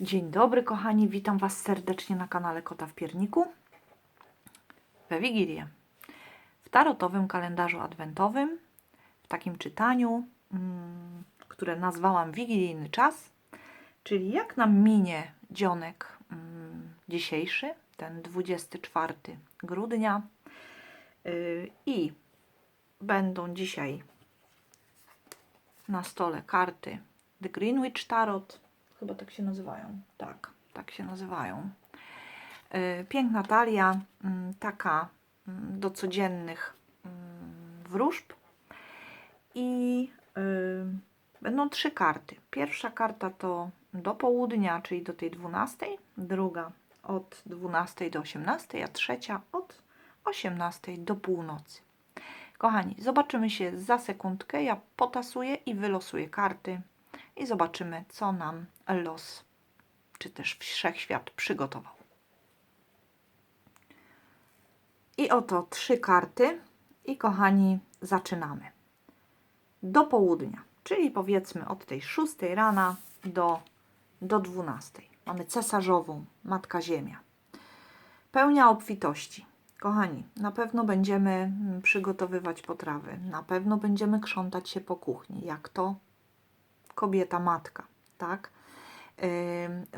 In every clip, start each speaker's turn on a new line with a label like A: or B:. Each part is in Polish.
A: Dzień dobry, kochani. Witam Was serdecznie na kanale Kota w Pierniku. We Wigilię. W tarotowym kalendarzu adwentowym, w takim czytaniu, mm, które nazwałam Wigilijny Czas, czyli jak nam minie dzionek mm, dzisiejszy, ten 24 grudnia. Yy, I będą dzisiaj na stole karty The Greenwich Tarot. Chyba tak się nazywają. Tak, tak się nazywają. Yy, Piękna talia, mm, taka mm, do codziennych mm, wróżb. I yy, będą trzy karty. Pierwsza karta to do południa, czyli do tej 12, druga od 12 do 18, a trzecia od 18 do północy. Kochani, zobaczymy się za sekundkę. Ja potasuję i wylosuję karty i zobaczymy, co nam los, czy też wszechświat przygotował. I oto trzy karty. I kochani, zaczynamy. Do południa, czyli powiedzmy od tej 6 rana do, do 12. Mamy cesarzową, Matka Ziemia. Pełnia obfitości. Kochani, na pewno będziemy przygotowywać potrawy, na pewno będziemy krzątać się po kuchni, jak to kobieta, matka, tak?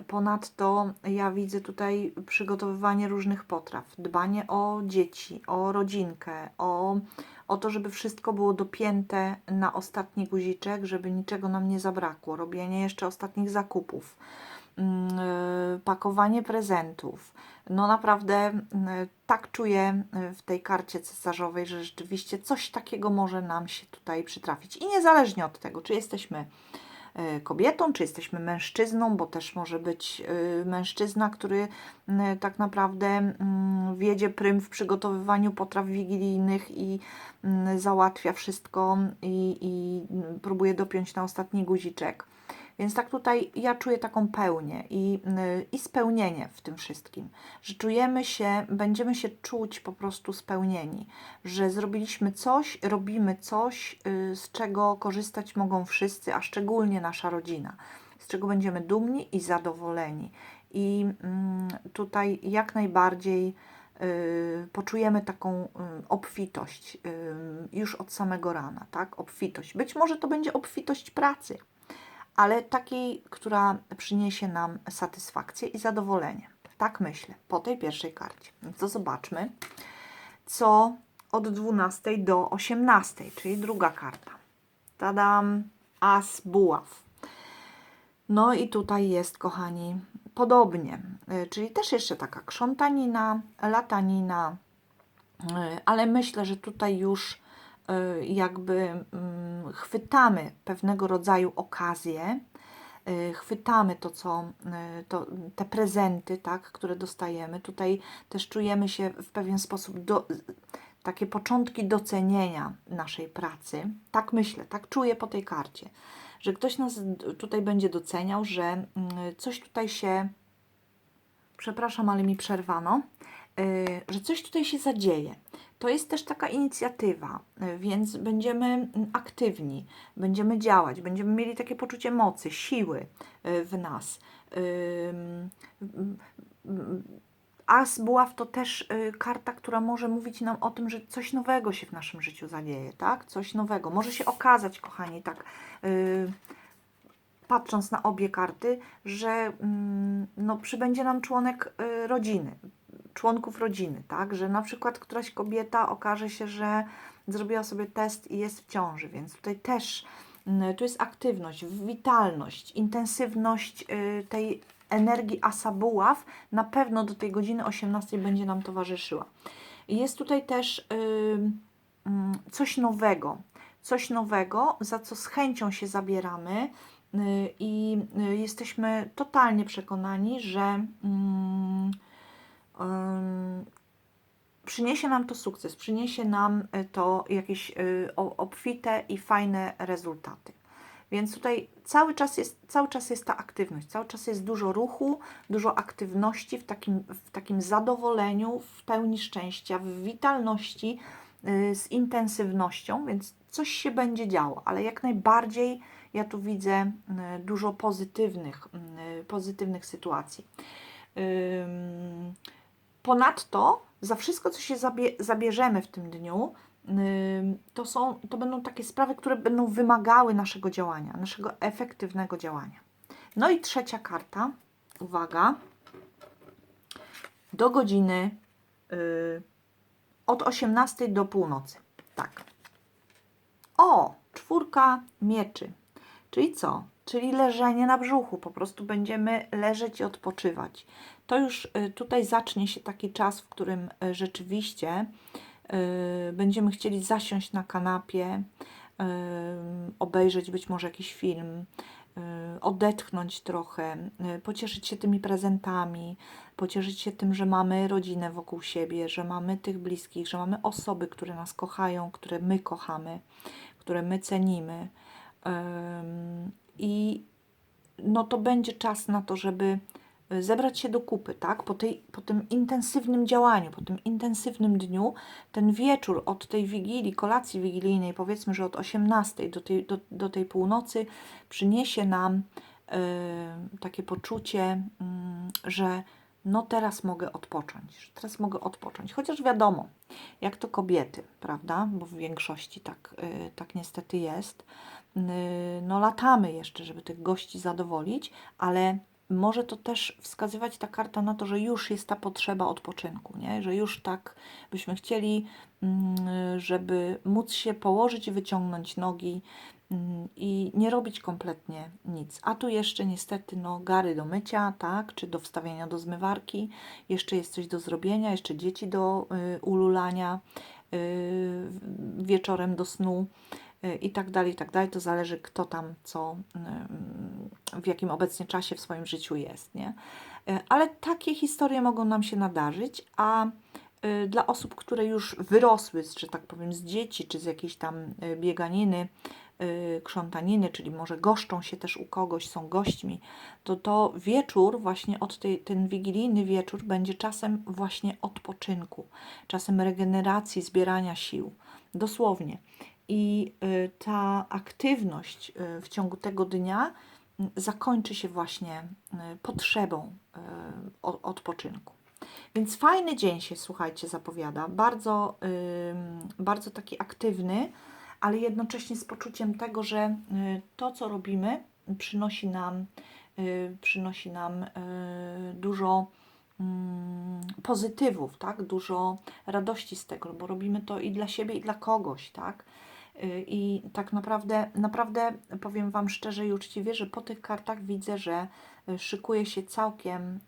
A: Ponadto ja widzę tutaj przygotowywanie różnych potraw, dbanie o dzieci, o rodzinkę, o, o to, żeby wszystko było dopięte na ostatni guziczek, żeby niczego nam nie zabrakło, robienie jeszcze ostatnich zakupów, ym, y, pakowanie prezentów. No naprawdę y, tak czuję y, w tej karcie cesarzowej, że rzeczywiście coś takiego może nam się tutaj przytrafić. I niezależnie od tego, czy jesteśmy kobietą, czy jesteśmy mężczyzną, bo też może być y, mężczyzna, który tak naprawdę wiedzie prym w przygotowywaniu potraw wigilijnych i załatwia wszystko i, i próbuje dopiąć na ostatni guziczek. Więc tak tutaj ja czuję taką pełnię i, y, i spełnienie w tym wszystkim, że czujemy się, będziemy się czuć po prostu spełnieni, że zrobiliśmy coś, robimy coś, y, z czego korzystać mogą wszyscy, a szczególnie nasza rodzina, z czego będziemy dumni i zadowoleni. I mm, tutaj jak najbardziej y, poczujemy taką obfitość już od samego rana, tak? Obfitość. Być może to będzie obfitość pracy, ale takiej, która przyniesie nam satysfakcję i zadowolenie. Tak myślę, po tej pierwszej karcie. No to zobaczmy, co od 12 do 18, czyli druga karta. Tadam, As Buław. No i tutaj jest, kochani, podobnie, y, czyli też jeszcze taka krzątanina, latanina, y, ale myślę, że tutaj już jakby mm, chwytamy pewnego rodzaju okazję, y, chwytamy to, co, y, to, te prezenty, tak, które dostajemy. Tutaj też czujemy się w pewien sposób do, takie początki docenienia naszej pracy. Tak myślę, tak czuję po tej karcie, że ktoś nas tutaj będzie doceniał, że mm, coś tutaj się, przepraszam, ale mi przerwano, y, że coś tutaj się zadzieje. To jest też taka inicjatywa, więc będziemy aktywni, będziemy działać, będziemy mieli takie poczucie mocy, siły y, w nas. As Buław to też y, karta, która może mówić nam o tym, że coś nowego się w naszym życiu zadzieje, tak? Coś nowego. Może się okazać, kochani, tak y, patrząc na obie karty, że mm, no, przybędzie nam członek rodziny, członków rodziny, tak? Że na przykład któraś kobieta okaże się, że zrobiła sobie test i jest w ciąży, więc tutaj też mm, tu jest aktywność, witalność, intensywność y, tej energii asa buław na pewno do tej godziny 18 będzie nam towarzyszyła. Jest tutaj też y, mm, coś nowego, coś nowego, za co z chęcią się zabieramy y, i jesteśmy totalnie przekonani, że mm, przyniesie nam to sukces, przyniesie nam y, to jakieś o- obfite i fajne rezultaty. Więc tutaj cały czas, jest, cały czas jest ta aktywność, cały czas jest dużo ruchu, dużo aktywności w takim, w takim zadowoleniu, w pełni szczęścia, w witalności, y, z intensywnością, więc coś się będzie działo, ale jak najbardziej Ja tu widzę dużo pozytywnych, pozytywnych sytuacji. Ponadto za wszystko, co się zabie, zabierzemy w tym dniu, to, są, to będą takie sprawy, które będą wymagały naszego działania, naszego efektywnego działania. No i trzecia karta, uwaga, do godziny y, od 18 do północy. Tak. O, czwórka mieczy. Czyli co? Czyli leżenie na brzuchu. Po prostu będziemy leżeć i odpoczywać. To już y, tutaj zacznie się taki czas, w którym y, rzeczywiście y, będziemy chcieli zasiąść na kanapie, obejrzeć być może jakiś film, odetchnąć trochę, pocieszyć się tymi prezentami, pocieszyć się tym, że mamy rodzinę wokół siebie, że mamy tych bliskich, że mamy osoby, które nas kochają, które my kochamy, które my cenimy. I no to będzie czas na to, żeby y, zebrać się do kupy, tak? Po, tej, po tym intensywnym działaniu, po tym intensywnym dniu, ten wieczór od tej wigilii, kolacji wigilijnej, powiedzmy, że od 18 do tej, do, do tej północy, przyniesie nam y, takie poczucie, y, że no teraz mogę odpocząć, teraz mogę odpocząć. Chociaż wiadomo, jak to kobiety, prawda? Bo w większości tak, y, tak niestety jest. Y, no latamy jeszcze, żeby tych gości zadowolić, ale może to też wskazywać ta karta na to, że już jest ta potrzeba odpoczynku, nie? że już tak byśmy chcieli, mm, żeby móc się położyć i wyciągnąć nogi i nie robić kompletnie nic. A tu jeszcze niestety no, gary do mycia, tak, czy do wstawienia do zmywarki, jeszcze jest coś do zrobienia, jeszcze dzieci do y, ululania, y, wieczorem do snu y, i tak dalej, i tak dalej. To zależy kto tam co, y, w jakim obecnie czasie w swoim życiu jest, nie? Y, Ale takie historie mogą nam się nadarzyć, a y, dla osób, które już wyrosły, że tak powiem, z dzieci, czy z jakiejś tam bieganiny, krzątaniny, czyli może goszczą się też u kogoś, są gośćmi, to to wieczór, właśnie od tej, ten wigilijny wieczór będzie czasem właśnie odpoczynku, czasem regeneracji, zbierania sił. Dosłownie. I y, ta aktywność y, w ciągu tego dnia y, zakończy się właśnie y, potrzebą y, odpoczynku. Więc fajny dzień się, słuchajcie, zapowiada. Bardzo, bardzo taki aktywny, ale jednocześnie z poczuciem tego, że y, to, co robimy, przynosi nam, y, przynosi nam y, dużo mm, pozytywów, tak? Dużo radości z tego, bo robimy to i dla siebie, i dla kogoś, tak? I tak naprawdę, naprawdę powiem Wam szczerze i uczciwie, że po tych kartach widzę, że szykuje się całkiem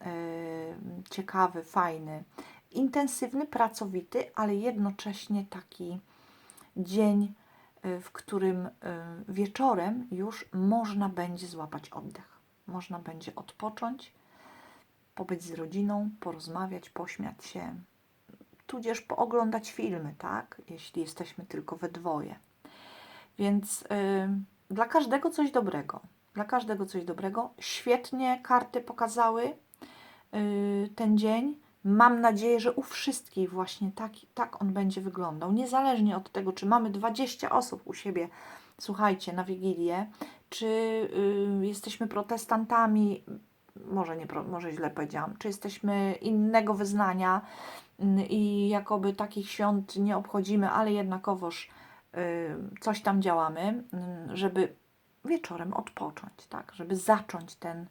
A: ciekawy, fajny, intensywny, pracowity, ale jednocześnie taki dzień, w którym y, wieczorem już można będzie złapać oddech. Można będzie odpocząć, pobyć z rodziną, porozmawiać, pośmiać się, tudzież pooglądać filmy, tak? Jeśli jesteśmy tylko we dwoje. Więc y, dla każdego coś dobrego. Dla każdego coś dobrego. Świetnie karty pokazały y, ten dzień. Mam nadzieję, że u wszystkich właśnie tak, tak on będzie wyglądał. Niezależnie od tego, czy mamy 20 osób u siebie, słuchajcie, na Wigilię, czy y, jesteśmy protestantami, może, nie, może źle powiedziałam, czy jesteśmy innego wyznania mm, i jakoby takich świąt nie obchodzimy, ale jednakowoż y, coś tam działamy, mm, żeby wieczorem odpocząć, tak, żeby zacząć ten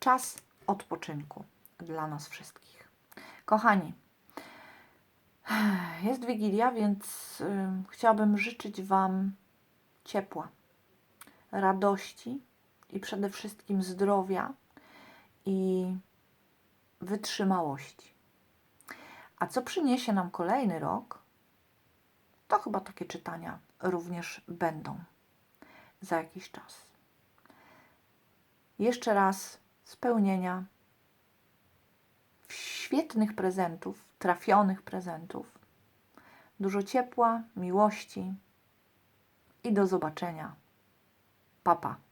A: czas odpoczynku dla nas wszystkich. Kochani, jest Wigilia, więc chciałabym życzyć Wam ciepła, radości i przede wszystkim zdrowia i wytrzymałości. A co przyniesie nam kolejny rok, to chyba takie czytania również będą za jakiś czas. Jeszcze raz spełnienia świetnych prezentów, trafionych prezentów, dużo ciepła, miłości i do zobaczenia. Papa.